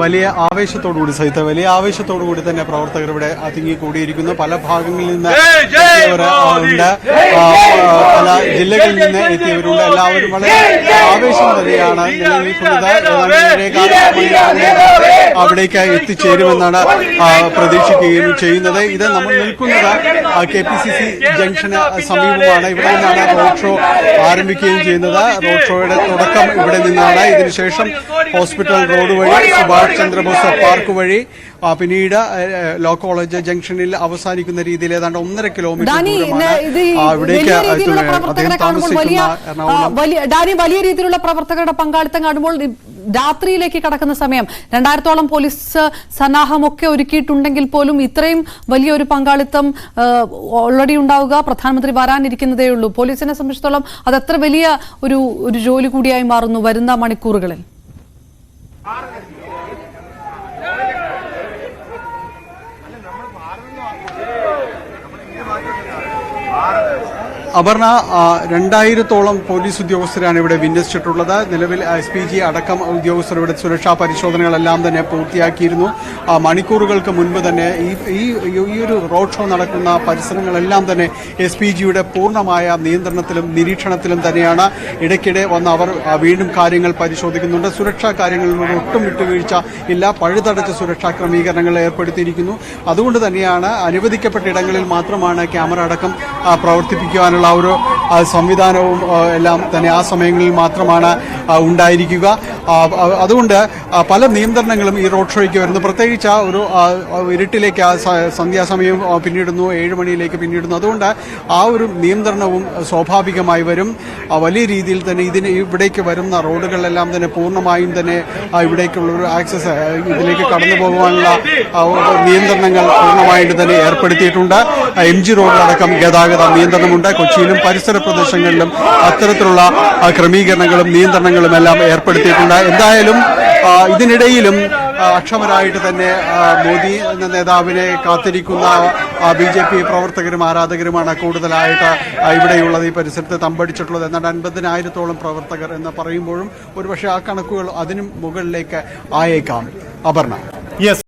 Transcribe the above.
വലിയ ആവേശത്തോടുകൂടി സഹിത വലിയ ആവേശത്തോടുകൂടി തന്നെ പ്രവർത്തകർ ഇവിടെ അതിങ്ങി കൂടിയിരിക്കുന്നു പല ഭാഗങ്ങളിൽ നിന്ന് എത്തിയവരുണ്ട്. പല ജില്ലകളിൽ നിന്ന് എത്തിയവരുണ്ട്. എല്ലാവരും വളരെ ആവേശം തന്നെയാണ് നിലനിൽക്കുന്നത് അവിടേക്ക് എത്തിച്ചേരുമെന്നാണ് പ്രതീക്ഷിക്കുകയും ചെയ്യുന്നത്. ഇത് നമ്മൾ നിൽക്കുന്നത് കെ പി സി സി ജംഗ്ഷന് സമീപമാണ്. ഇവിടെ നിന്നാണ് റോഡ് ഷോ ആരംഭിക്കുകയും ചെയ്യുന്നത്. റോഡ് ഷോയുടെ തുടക്കം ഇവിടെ നിന്നാണ്. ഇതിനുശേഷം ഹോസ്പിറ്റൽ റോഡ് വഴി സുഭാഷ് ചന്ദ്രബോസ് പാർക്ക് വഴി പിന്നീട് ലോ കോളേജ് ജംഗ്ഷനിൽ അവസാനിക്കുന്ന രീതിയിൽ ഏതാണ്ട് ഒന്നര കിലോമീറ്റർ ഡാനി വലിയ രീതിയിലുള്ള പ്രവർത്തകരുടെ പങ്കാളിത്തം കാണുമ്പോൾ രാത്രിയിലേക്ക് കടക്കുന്ന സമയം രണ്ടായിരത്തോളം പോലീസ് സന്നാഹമൊക്കെ ഒരുക്കിയിട്ടുണ്ടെങ്കിൽ പോലും ഇത്രയും വലിയൊരു പങ്കാളിത്തം ഓൾറെഡി ഉണ്ടാവുക പ്രധാനമന്ത്രി വരാനിരിക്കുന്നതേ ഉള്ളൂ. പോലീസിനെ സംബന്ധിച്ചിടത്തോളം അത് എത്ര വലിയ ഒരു ഒരു ജോലി കൂടിയായി മാറുന്നു വരുന്ന മണിക്കൂറുകളിൽ. അപർണ രണ്ടായിരത്തോളം പോലീസ് ഉദ്യോഗസ്ഥരാണ് ഇവിടെ വിന്യസിച്ചിട്ടുള്ളത്. നിലവിൽ എസ് പി ജി അടക്കം ഉദ്യോഗസ്ഥർ ഇവിടെ സുരക്ഷാ പരിശോധനകളെല്ലാം തന്നെ പൂർത്തിയാക്കിയിരുന്നു. മണിക്കൂറുകൾക്ക് മുൻപ് തന്നെ ഈ ഈ ഒരു റോഡ് ഷോ നടക്കുന്ന പരിസരങ്ങളെല്ലാം തന്നെ എസ് പി ജിയുടെ പൂർണമായ നിയന്ത്രണത്തിലും നിരീക്ഷണത്തിലും തന്നെയാണ്. ഇടയ്ക്കിടെ വന്ന് അവർ വീണ്ടും കാര്യങ്ങൾ പരിശോധിക്കുന്നുണ്ട്. സുരക്ഷാ കാര്യങ്ങളിൽ ഒട്ടും വിട്ടുവീഴ്ച ഇല്ല. പഴുതടച്ച സുരക്ഷാ ക്രമീകരണങ്ങൾ ഏർപ്പെടുത്തിയിരിക്കുന്നു. അതുകൊണ്ട് തന്നെയാണ് അനുവദിക്കപ്പെട്ട ഇടങ്ങളിൽ മാത്രമാണ് ക്യാമറ അടക്കം പ്രവർത്തിപ്പിക്കുവാനുള്ള ഒരു സംവിധാനവും എല്ലാം തന്നെ ആ സമയങ്ങളിൽ മാത്രമാണ് ഉണ്ടായിരിക്കുക. അതുകൊണ്ട് പല നിയന്ത്രണങ്ങളും ഈ റോഡ് ഷോയ്ക്ക് വരുന്നു. പ്രത്യേകിച്ച് ആ ഒരു ഇരുട്ടിലേക്ക് ആ സന്ധ്യാസമയം പിന്നിടുന്നു ഏഴ് മണിയിലേക്ക് പിന്നിടുന്നു. അതുകൊണ്ട് ആ ഒരു നിയന്ത്രണവും സ്വാഭാവികമായി വരും. വലിയ രീതിയിൽ തന്നെ ഇതിന് ഇവിടേക്ക് വരുന്ന റോഡുകളെല്ലാം തന്നെ പൂർണമായും തന്നെ ഇവിടേക്കുള്ള ഒരു ആക്സസ് ഇതിലേക്ക് കടന്നു പോകുവാനുള്ള നിയന്ത്രണങ്ങൾ പൂർണമായിട്ട് തന്നെ ഏർപ്പെടുത്തിയിട്ടുണ്ട്. എം ജി റോഡിലടക്കം ഗതാഗത നിയന്ത്രണമുണ്ട്. കൊച്ചിയിലും പരിസര പ്രദേശങ്ങളിലും അത്തരത്തിലുള്ള ക്രമീകരണങ്ങളും നിയന്ത്രണങ്ങളും എല്ലാം ഏർപ്പെടുത്തിയിട്ടുണ്ട്. എന്തായാലും ഇതിനിടയിലും അക്ഷമരായിട്ട് തന്നെ മോദി എന്ന നേതാവിനെ കാത്തിരിക്കുന്ന ബി ജെ പി പ്രവർത്തകരും ആരാധകരുമാണ് കൂടുതലായിട്ട് ഇവിടെയുള്ളത് ഈ പരിസരത്ത് തമ്പടിച്ചിട്ടുള്ളത്. എന്നാൽ അൻപതിനായിരത്തോളം പ്രവർത്തകർ എന്ന് പറയുമ്പോഴും ഒരുപക്ഷെ ആ കണക്കുകൾ അതിനും മുകളിലേക്ക് ആയേക്കാം. അപർണ. യെസ്